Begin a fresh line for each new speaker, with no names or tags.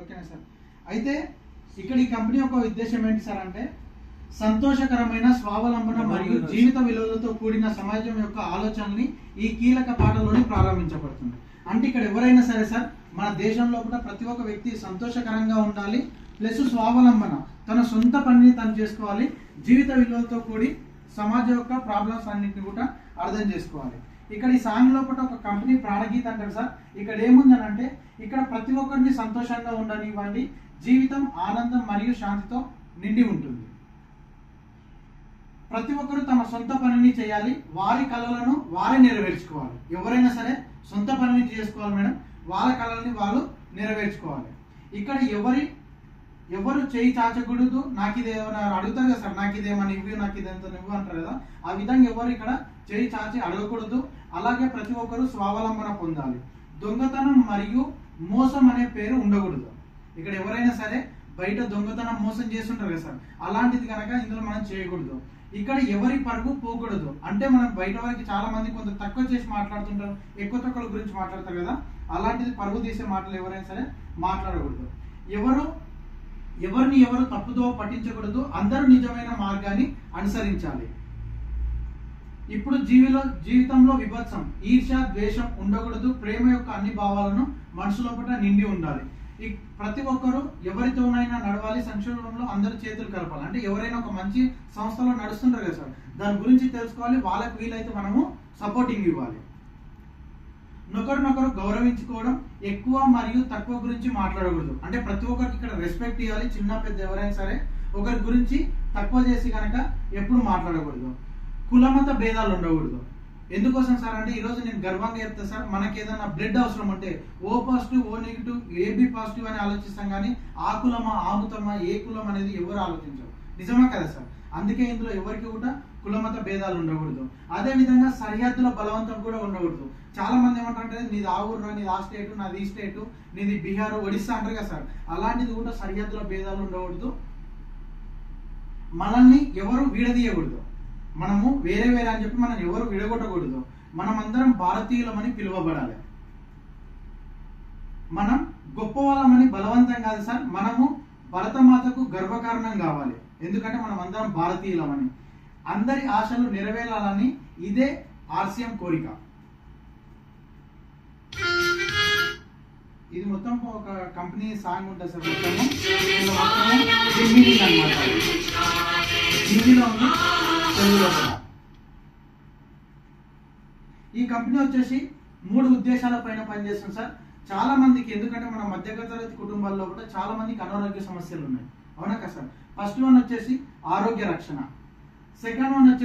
ఓకేనా సార్. అయితే ఇక్కడ ఈ కంపెనీ యొక్క ఉద్దేశం ఏంటి సార్ అంటే సంతోషకరమైన స్వావలంబన మరియు జీవిత విలువలతో కూడిన సమాజం యొక్క ఆలోచనల్ని ఈ కీలక పాటలోని ప్రారంభించబడుతుంది. అంటే ఇక్కడ ఎవరైనా సరే సార్ మన దేశంలో కూడా ప్రతి ఒక్క వ్యక్తి సంతోషకరంగా ఉండాలి ప్లస్ స్వావలంబన తన సొంత పనిని తను చేసుకోవాలి జీవిత విలువలతో కూడి సమాజం యొక్క ప్రాబ్లమ్స్ అన్నింటిని కూడా అర్థం చేసుకోవాలి. ఇక్కడ ఈ సాంగ్ లోపల ఒక కంపెనీ ప్రాణగీత అంటారు సార్. ఇక్కడ ఏముందని అంటే ఇక్కడ ప్రతి ఒక్కరిని సంతోషంగా ఉండనివ్వండి జీవితం ఆనందం మరియు శాంతితో నిండి ఉంటుంది. ప్రతి ఒక్కరు తమ సొంత పనిని చేయాలి వారి కళలను వారే నెరవేర్చుకోవాలి. ఎవరైనా సరే సొంత పనిని చేసుకోవాలి మేడం వాళ్ళ కళల్ని వాళ్ళు నెరవేర్చుకోవాలి. ఇక్కడ ఎవరి ఎవరు చేయి చాచకూడదు నాకు ఇది ఏమైనా అడుగుతారు కదా సార్ నాకు ఇదేమని ఇవ్వు నాకు ఇదంతా నువ్వు అంటారు కదా ఆ విధంగా ఎవరు ఇక్కడ చేయి చాచి అడగకూడదు. అలాగే ప్రతి ఒక్కరు స్వావలంబన పొందాలి. దొంగతనం మరియు మోసం అనే పేరు ఉండకూడదు. ఇక్కడ ఎవరైనా సరే బయట దొంగతనం మోసం చేస్తుంటారు కదా సార్ అలాంటిది కనుక ఇందులో మనం చేయకూడదు. ఇక్కడ ఎవరి పరుగు పోకూడదు. అంటే మనం బయట వారికి చాలా మంది కొంత తక్కువ చేసి మాట్లాడుతుంటారు ఎక్కువ తక్కువ గురించి మాట్లాడతారు కదా అలాంటిది పరుగు తీసే మాటలు ఎవరైనా సరే మాట్లాడకూడదు. ఎవరు ఎవరిని ఎవరు తప్పుదో పట్టించకూడదు అందరూ నిజమైన మార్గాన్ని అనుసరించాలి. ఇప్పుడు జీవిలో జీవితంలో విభత్సం ఈర్ష్య ద్వేషం ఉండకూడదు ప్రేమ యొక్క అన్ని భావాలను మనసులోపట నిండి ఉండాలి. ఈ ప్రతి ఒక్కరు ఎవరితోనైనా నడవాలి సంక్షోభంలో అందరి చేతులు కలపాలి. అంటే ఎవరైనా ఒక మంచి సంస్థలో నడుస్తుంటారు కదా సార్ దాని గురించి తెలుసుకోవాలి వాళ్ళకి వీలైతే మనము సపోర్టింగ్ ఇవ్వాలి. నొకరినొకరు గౌరవించుకోవడం ఎక్కువ మరియు తక్కువ గురించి మాట్లాడకూడదు. అంటే ప్రతి ఒక్కరికి ఇక్కడ రెస్పెక్ట్ ఇవ్వాలి. చిన్న పెద్ద ఎవరైనా సరే ఒకరి గురించి తక్కువ చేసి కనుక ఎప్పుడు మాట్లాడకూడదు. కులమత భేదాలు ఉండకూడదు. ఎందుకోసం సార్ అంటే ఈరోజు నేను గర్వంగా చెప్తా సార్ మనకి ఏదైనా బ్లడ్ అవసరం ఉంటే O positive O negative AB positive అని ఆలోచిస్తాం కానీ ఆ కులమా ఆముతమా ఏ కులం అనేది ఎవరు ఆలోచించరు. నిజమా కదా సార్? అందుకే ఇందులో ఎవరికి కూడా కులమత భేదాలు ఉండకూడదు. అదే విధంగా సరిహద్దుల బలవంతం కూడా ఉండకూడదు. చాలా మంది ఏమంటారంటే నీది ఆ ఊరు నీది ఆ స్టేట్ నాది ఈ స్టేట్ నీది బీహార్ ఒడిస్సా అంటారు కదా సార్. అలాంటిది కూడా సరిహద్దుల భేదాలు ఉండకూడదు. మనల్ని ఎవరు విడదీయకూడదు. మనము వేరే వేరే అని చెప్పి మనం ఎవరు విడగొట్టకూడదు. మనమందరం భారతీయులమని పిలువబడాలి. మనం గొప్ప వాళ్ళమని బలవంతం కాదు సార్. మనము భరతమాతకు గర్వకారణం కావాలి. ఎందుకంటే మనం అందరం భారతీయులమని. అందరి ఆశలు నెరవేరాలని ఇదే ఆర్సీఎం కోరిక. ఇది మొత్తం ఒక కంపెనీ సాంగ్ ఉంటుంది సార్ మొత్తము ఇందులో అన్నమాట. హిందీలో ఉంది తెలుగులో కూడా. ఈ కంపెనీ వచ్చేసి మూడు ఉద్దేశాల పైన పనిచేస్తుంది సార్. చాలా మందికి ఎందుకంటే మన మధ్యగతరగతి కుటుంబాల్లో కూడా చాలా మందికి అనారోగ్య సమస్యలు ఉన్నాయి. అవునా కదా సార్ ఫస్ట్ వన్ వచ్చేసి ఆరోగ్య రక్షణ. సెకండ్ వన్ వచ్చేసి